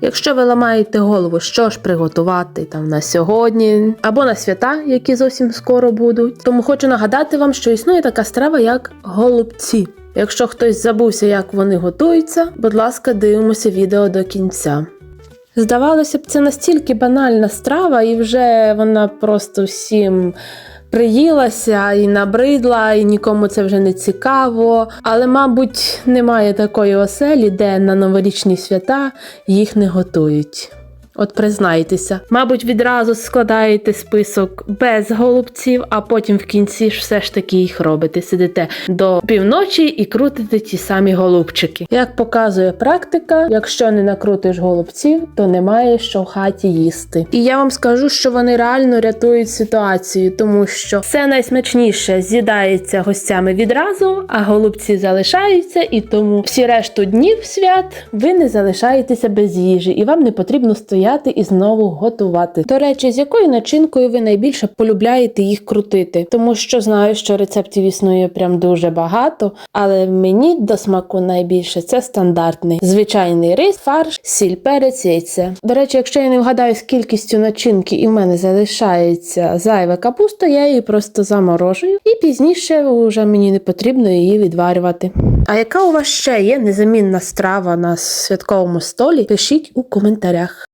Якщо ви ламаєте голову, що ж приготувати там на сьогодні або на свята, які зовсім скоро будуть, тому хочу нагадати вам, що існує така страва, як голубці. Якщо хтось забувся, як вони готуються, будь ласка, дивимося відео до кінця. Здавалося б, це настільки банальна страва, і вже вона просто всім приїлася і набридла, і нікому це вже не цікаво. Але, мабуть, немає такої оселі, де на новорічні свята їх не готують. От признайтеся, мабуть, відразу складаєте список без голубців, а потім в кінці ж все ж таки їх робите. Сидите до півночі і крутите ті самі голубчики. Як показує практика, якщо не накрутиш голубців, то немає що в хаті їсти. І я вам скажу, що вони реально рятують ситуацію, тому що все найсмачніше з'їдається гостями відразу, а голубці залишаються, і тому всі решту днів свят ви не залишаєтеся без їжі, і вам не потрібно стояти і знову готувати. До речі, з якою начинкою ви найбільше полюбляєте їх крутити? Тому що знаю, що рецептів існує прям дуже багато, але мені до смаку найбільше це стандартний звичайний рис, фарш, сіль, перець, яйце. До речі, якщо я не вгадаю з кількістю начинки і в мене залишається зайва капуста, я її просто заморожую, і пізніше вже мені не потрібно її відварювати. А яка у вас ще є незамінна страва на святковому столі? Пишіть у коментарях.